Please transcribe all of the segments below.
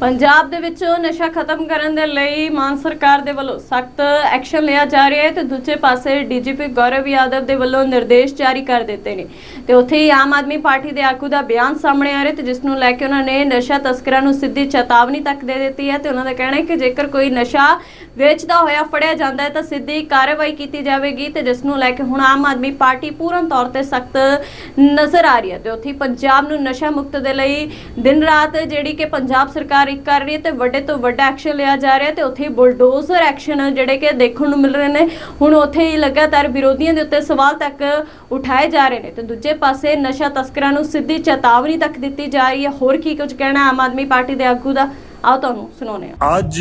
ਪੰਜਾਬ ਦੇ ਵਿੱਚ ਨਸ਼ਾ ਖਤਮ ਕਰਨ ਦੇ ਲਈ ਮਾਨ ਸਰਕਾਰ ਦੇ ਵੱਲੋਂ ਸਖਤ ਐਕਸ਼ਨ ਲਿਆ ਜਾ ਰਿਹਾ ਹੈ ਤੇ ਦੂਜੇ ਪਾਸੇ ਡੀਜੀਪੀ ਗੌਰਵ ਯਾਦਵ ਦੇ ਵੱਲੋਂ ਨਿਰਦੇਸ਼ ਜਾਰੀ ਕਰ ਦਿੱਤੇ ਨੇ। ਤੇ ਉੱਥੇ ਹੀ ਆਮ ਆਦਮੀ ਪਾਰਟੀ ਦੇ ਆਗੂ ਦਾ ਬਿਆਨ ਸਾਹਮਣੇ ਆ ਰਿਹਾ ਤੇ ਜਿਸ ਨੂੰ ਲੈ ਕੇ ਉਹਨਾਂ ਨੇ ਨਸ਼ਾ ਤਸਕਰਾਂ ਨੂੰ ਸਿੱਧੀ ਚੇਤਾਵਨੀ ਤੱਕ ਦੇ ਦਿੱਤੀ ਹੈ ਤੇ ਉਹਨਾਂ ਦਾ ਕਹਿਣਾ ਹੈ ਕਿ ਜੇਕਰ ਕੋਈ ਨਸ਼ਾ ਵੇਚਦਾ ਹੋਇਆ, ਫੜਿਆ ਜਾਂਦਾ ਹੈ ਤਾਂ ਸਿੱਧੀ ਕਾਰਵਾਈ ਕੀਤੀ ਜਾਵੇਗੀ ਤੇ ਜਿਸ ਨੂੰ ਲੈ ਕੇ ਹੁਣ ਆਮ ਆਦਮੀ ਪਾਰਟੀ ਪੂਰਨ ਤੌਰ ਤੇ ਸਖਤ ਨਜ਼ਰ ਆ ਰਹੀ ਹੈ ਤੇ ਉੱਥੇ ਪੰਜਾਬ ਨੂੰ ਨਸ਼ਾ ਮੁਕਤ ਦੇ ਲਈ ਦਿਨ ਰਾਤ ਜਿਹੜੀ ਕਿ ਪੰਜਾਬ ਸਰਕਾਰ ਇੱਕ ਕਰ ਰਹੀ ਹੈ ਤੇ ਵੱਡੇ ਤੋਂ ਵੱਡਾ ਐਕਸ਼ਨ ਲਿਆ ਜਾ ਰਿਹਾ ਹੈ ਤੇ ਉੱਥੇ ਹੀ ਬੁਲਡੋਜ਼ਰ ਐਕਸ਼ਨ ਜਿਹੜੇ ਕਿ ਦੇਖਣ ਨੂੰ ਮਿਲ ਰਹੇ ਨੇ। ਹੁਣ ਉੱਥੇ ਹੀ ਲਗਾਤਾਰ ਵਿਰੋਧੀਆਂ ਦੇ ਉੱਤੇ ਸਵਾਲ ਤੱਕ ਉਠਾਏ ਜਾ ਰਹੇ ਨੇ ਤੇ ਦੂਜੇ ਪਾਸੇ ਨਸ਼ਾ ਤਸਕਰਾਂ ਨੂੰ ਸਿੱਧੀ ਚੇਤਾਵਨੀ ਤੱਕ ਦਿੱਤੀ ਜਾ ਰਹੀ ਹੈ। ਹੋਰ ਕੀ ਕੁਝ ਕਹਿਣਾ ਆਮ ਆਦਮੀ ਪਾਰਟੀ ਦੇ ਆਗੂ ਦਾ? ਆਓ ਤੁਹਾਨੂੰ ਸੁਣਾਉਂਦੇ ਹਾਂ। ਅੱਜ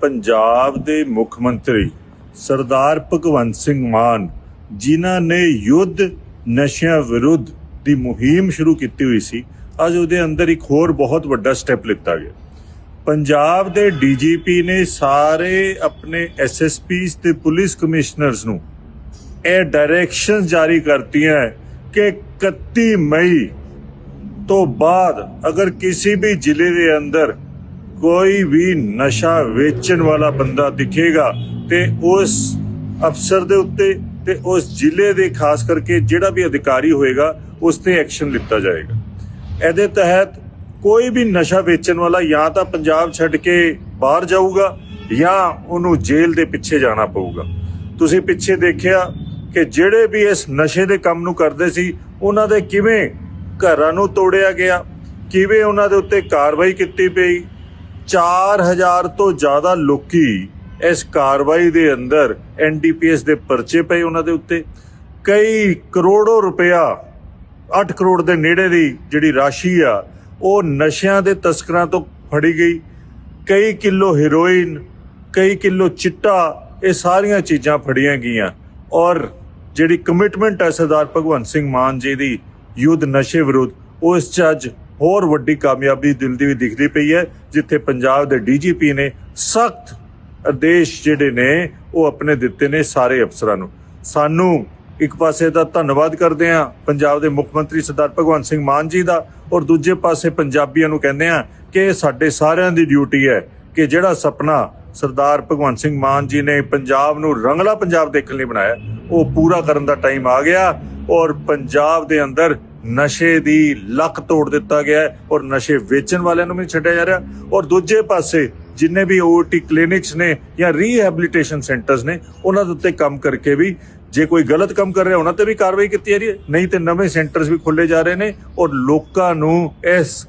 ਪੰਜਾਬ ਦੇ ਮੁੱਖ ਮੰਤਰੀ ਸਰਦਾਰ ਭਗਵੰਤ ਸਿੰਘ ਮਾਨ, ਜਿਨ੍ਹਾਂ ਨੇ ਯੁੱਧ ਨਸ਼ਿਆਂ ਵਿਰੁੱਧ ਦੀ ਮੁਹਿੰਮ ਸ਼ੁਰੂ ਕੀਤੀ ਹੋਈ ਸੀ, ਅੱਜ ਉਹਦੇ ਅੰਦਰ ਇੱਕ ਹੋਰ ਬਹੁਤ ਵੱਡਾ ਸਟੈਪ ਲਿੱਤਾ ਗਿਆ। ਪੰਜਾਬ ਦੇ ਡੀਜੀਪੀ ਨੇ ਸਾਰੇ ਆਪਣੇ ਐਸਐਸਪੀਸ ਤੇ ਪੁਲਿਸ ਕਮਿਸ਼ਨਰਸ ਨੂੰ ਇਹ ਡਾਇਰੈਕਸ਼ਨ ਜਾਰੀ ਕਰਤੀਆਂ ਹੈ ਕਿ 31 ਮਈ ਤੋਂ ਬਾਅਦ ਅਗਰ ਕਿਸੇ ਵੀ ਜ਼ਿਲ੍ਹੇ ਦੇ ਅੰਦਰ ਕੋਈ ਵੀ ਨਸ਼ਾ ਵੇਚਣ ਵਾਲਾ ਬੰਦਾ ਦਿਖੇਗਾ ਤੇ ਉਸ ਅਫਸਰ ਦੇ ਉੱਤੇ ਤੇ ਉਸ ਜ਼ਿਲ੍ਹੇ ਦੇ ਖਾਸ ਕਰਕੇ ਜਿਹੜਾ ਵੀ ਅਧਿਕਾਰੀ ਹੋਏਗਾ, ਉਸ ਤੇ ਐਕਸ਼ਨ ਲਿੱਤਾ ਜਾਏਗਾ। ਇਹਦੇ ਤਹਿਤ ਕੋਈ ਵੀ ਨਸ਼ਾ ਵੇਚਣ ਵਾਲਾ ਜਾਂ ਤਾਂ ਪੰਜਾਬ ਛੱਡ ਕੇ ਬਾਹਰ ਜਾਊਗਾ ਜਾਂ ਉਹਨੂੰ ਜੇਲ੍ਹ ਦੇ ਪਿੱਛੇ ਜਾਣਾ ਪਊਗਾ। ਤੁਸੀਂ ਪਿੱਛੇ ਦੇਖਿਆ ਕਿ ਜਿਹੜੇ ਵੀ ਇਸ ਨਸ਼ੇ ਦੇ ਕੰਮ ਨੂੰ ਕਰਦੇ ਸੀ, ਉਹਨਾਂ ਦੇ ਕਿਵੇਂ ਘਰਾਂ ਨੂੰ ਤੋੜਿਆ ਗਿਆ, ਕਿਵੇਂ ਉਹਨਾਂ ਦੇ ਉੱਤੇ ਕਾਰਵਾਈ ਕੀਤੀ ਪਈ 4000 ਤੋਂ ਜ਼ਿਆਦਾ ਲੋਕੀ ਇਸ ਕਾਰਵਾਈ ਦੇ ਅੰਦਰ ਐਨਡੀਪੀਐਸ ਦੇ ਪਰਚੇ ਪਏ ਉਹਨਾਂ ਦੇ ਉੱਤੇ। ਕਈ ਕਰੋੜੋ ਰੁਪਇਆ 8 ਕਰੋੜ ਦੇ ਨੇੜੇ ਦੀ ਜਿਹੜੀ ਰਾਸ਼ੀ ਆ, ਉਹ ਨਸ਼ਿਆਂ ਦੇ ਤਸਕਰਾਂ ਤੋਂ ਫੜੀ ਗਈ। ਕਈ ਕਿਲੋ ਹੀਰੋਇਨ, ਕਈ ਕਿਲੋ ਚਿੱਟਾ, ਇਹ ਸਾਰੀਆਂ ਚੀਜ਼ਾਂ ਫੜੀਆਂ ਗਈਆਂ। ਔਰ ਜਿਹੜੀ ਕਮਿਟਮੈਂਟ ਹੈ ਸਰਦਾਰ ਭਗਵੰਤ ਸਿੰਘ ਮਾਨ ਜੀ ਦੀ ਯੁੱਧ ਨਸ਼ੇ ਵਿਰੁੱਧ ਉਸ ਚ ਅੱਜ ਹੋਰ ਵੱਡੀ ਕਾਮਯਾਬੀ ਦਿਲ ਦੀ ਵੀ ਦਿਖਦੀ ਪਈ ਹੈ, ਜਿੱਥੇ ਪੰਜਾਬ ਦੇ ਡੀਜੀਪੀ ਨੇ ਸਖਤ ਆਦੇਸ਼ ਜਿਹੜੇ ਨੇ, ਉਹ ਆਪਣੇ ਦਿੱਤੇ ਨੇ ਸਾਰੇ ਅਫਸਰਾਂ ਨੂੰ। ਸਾਨੂੰ ਇੱਕ ਪਾਸੇ ਦਾ ਧੰਨਵਾਦ ਕਰਦੇ ਹਾਂ ਪੰਜਾਬ ਦੇ ਮੁੱਖ ਮੰਤਰੀ ਸਰਦਾਰ ਭਗਵੰਤ ਸਿੰਘ ਮਾਨ ਜੀ ਦਾ, ਔਰ ਦੂਜੇ ਪਾਸੇ ਪੰਜਾਬੀਆਂ ਨੂੰ ਕਹਿੰਦੇ ਹਾਂ ਕਿ ਇਹ ਸਾਡੇ ਸਾਰਿਆਂ ਦੀ ਡਿਊਟੀ ਹੈ ਕਿ ਜਿਹੜਾ ਸੁਪਨਾ ਸਰਦਾਰ ਭਗਵੰਤ ਸਿੰਘ ਮਾਨ ਜੀ ਨੇ ਪੰਜਾਬ ਨੂੰ ਰੰਗਲਾ ਪੰਜਾਬ ਦੇਖਣ ਲਈ ਬਣਾਇਆ, ਉਹ ਪੂਰਾ ਕਰਨ ਦਾ ਟਾਈਮ ਆ ਗਿਆ, ਔਰ ਪੰਜਾਬ ਦੇ ਅੰਦਰ ਨਸ਼ੇ ਦੀ ਲੱਕ ਤੋੜ ਦਿੱਤਾ ਗਿਆ ਹੈ ਔਰ ਨਸ਼ੇ ਵੇਚਣ ਵਾਲਿਆਂ ਨੂੰ ਵੀ ਛੱਡਿਆ ਜਾ ਰਿਹਾ ਔਰ ਦੂਜੇ ਪਾਸੇ ਜਿੰਨੇ ਵੀ ਓਟੀ ਕਲੀਨਿਕਸ ਨੇ ਜਾਂ ਰੀਹੈਬਿਲਿਟੇਸ਼ਨ ਸੈਂਟਰਸ ਨੇ, ਉਹਨਾਂ ਦੇ ਉੱਤੇ ਕੰਮ ਕਰਕੇ ਵੀ ਜੇ ਕੋਈ ਗਲਤ ਕੰਮ ਕਰ ਰਿਹਾ, ਉਹਨਾਂ ਤੇ ਵੀ ਕਾਰਵਾਈ ਕੀਤੀ ਜਾ ਰਹੀ ਹੈ। ਨਹੀਂ ਤੇ ਨਵੇਂ ਸੈਂਟਰਸ ਵੀ ਖੋਲੇ ਜਾ ਰਹੇ ਨੇ ਔਰ ਲੋਕਾਂ ਨੂੰ ਇਸ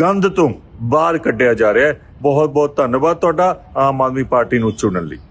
ਗੰਦ ਤੋਂ ਬਾਹਰ ਕੱਢਿਆ ਜਾ ਰਿਹਾ ਹੈ। ਬਹੁਤ ਬਹੁਤ ਧੰਨਵਾਦ ਤੁਹਾਡਾ ਆਮ ਆਦਮੀ ਪਾਰਟੀ ਨੂੰ ਚੁਣਨ ਲਈ।